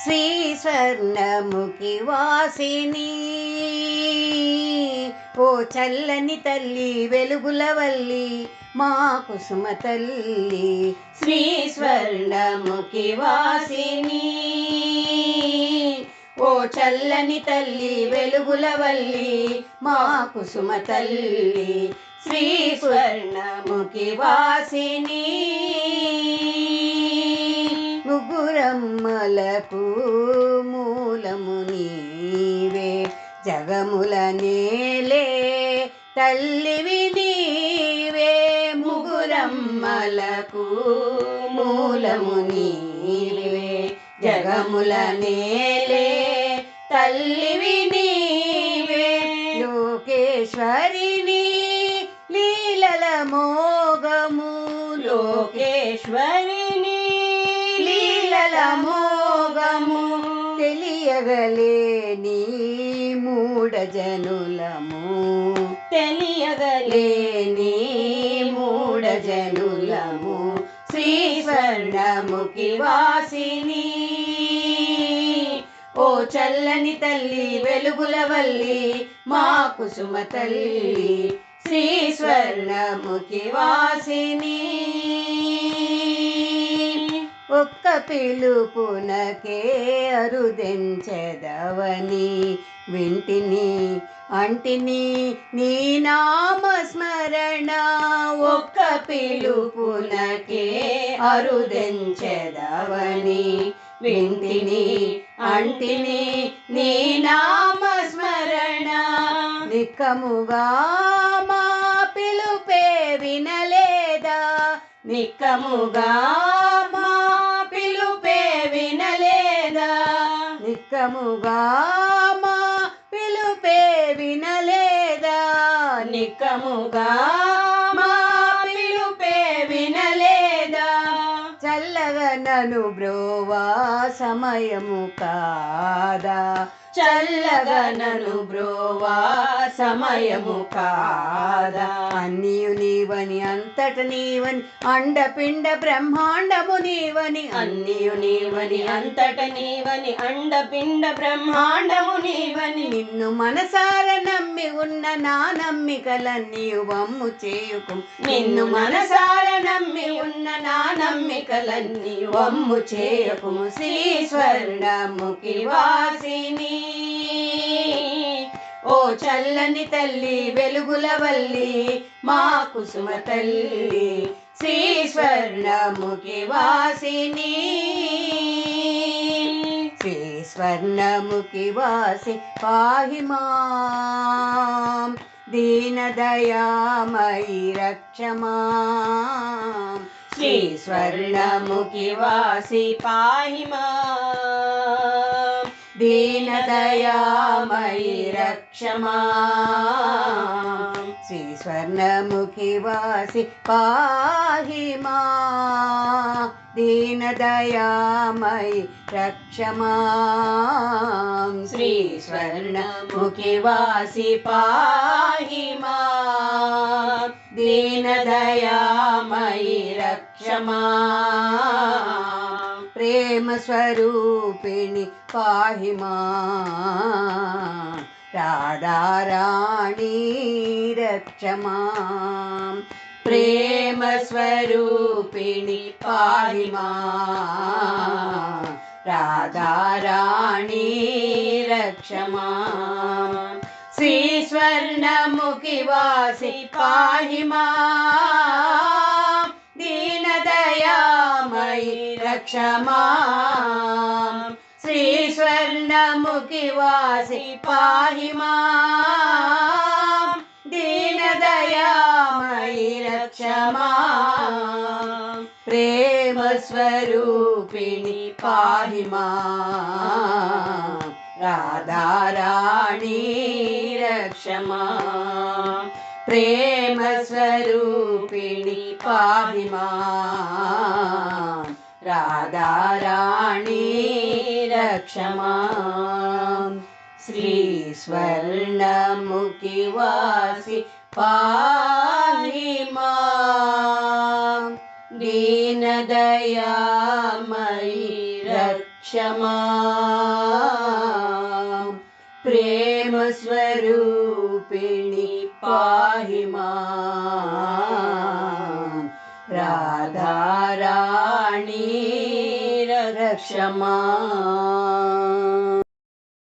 శ్రీ స్వర్ణముఖి వాసిని. ఓ చల్లని తల్లి వెలుగుల వల్లి మా కుసుమ తల్లి శ్రీ స్వర్ణముఖి వాసిని. ఓ చల్లని తల్లి వెలుగుల వల్లి మా కుసుమ తల్లి శ్రీ స్వర్ణముఖి వాసిని. ముగ్గురమ్మలకు మూలము నీవే. జగముల నేలే తల్లివి నీవే. ముగురమ్మలకు మూలము నీవే. జగముల నేలే తల్లివి నీవే. లోకేశ్వరిని లీలల మోగము. లోకేశ్వరి మోగము తెలియగలేని మూడ జనులము తెలియగలేని మూడ జనులము శ్రీ స్వర్ణముఖి వాసిని. ఓ చల్లని తల్లి వెలుగుల వల్లి మా కుసుమ తల్లి శ్రీ స్వర్ణముఖి వాసిని. ఒక్క పిలుపునకే అరుదెంచెదవని వింటిని అంటిని నీ నామస్మరణ ఒక్క పిలుపునకే అరుదెంచెదవని వింటిని అంటిని నీ నామస్మరణ నిక్కముగా మా పిలుపే వినలేదా? నిక్కముగా నిక్కముగా మా పిలుపే వినలేదా? నిక్కముగా మా పిలుపే వినలేదా? చల్లగా నను బ్రోవా సమయము కాదా? చల్లగనను బ్రోవా సమయము కాదా. అన్నియు నీవని అంతట నీవని అండపిండ బ్రహ్మాండము నీవని అన్నియు నీవని అంతట నీవని అండపిండ బ్రహ్మాండము నీవని. నిన్ను మనసార నమ్మి ఉన్న నా నమ్మికలన్నీయు వమ్ము చేయుకు. నిన్ను మనసార నమ్మి ఉన్న నా నమ్మికలన్నీ వమ్ము చేయకుము శ్రీ స్వర్ణముఖి వాసిని. ఓ చల్లని తల్లి వెలుగుల వల్లి మా కుసుమ తల్లి శ్రీ స్వర్ణముఖి వాసిని. శ్రీ స్వర్ణముఖి వాసి పాహి మాం దీనదయామయి రక్షమా శ్రీ స్వర్ణముఖి వాసి పాహి दीनदया मयि रक्षमा श्रीस्वर्णमुखे वासि पहि मा। दीनदया मयि रक्षमा श्रीस्वर्णमुखे वासि पाहि मा। दीनदया मयि रक्षमा प्रेमस्वरूपिणि पाहि मा राधाराणी रक्ष मां प्रेमस्वरूपिणि पाहि मा राधाराणी रक्ष मां श्रीस्वर्णमुखिवासि पाहि मा मै रक्षमा श्रीस्वर्णमुखि वासि पाहि मा दीनदया मयि रक्षमा प्रेमस्वरूपिणी पाहि मा राधाराणी रक्षमा మా రాధారాణి రక్షమా. ప్రేమ స్వరూపిణి పాహి మా రాధారాణి రక్షమా. శ్రీ స్వర్ణముఖి వాసి పాహి पाहि मा राधाराणी रक्षमा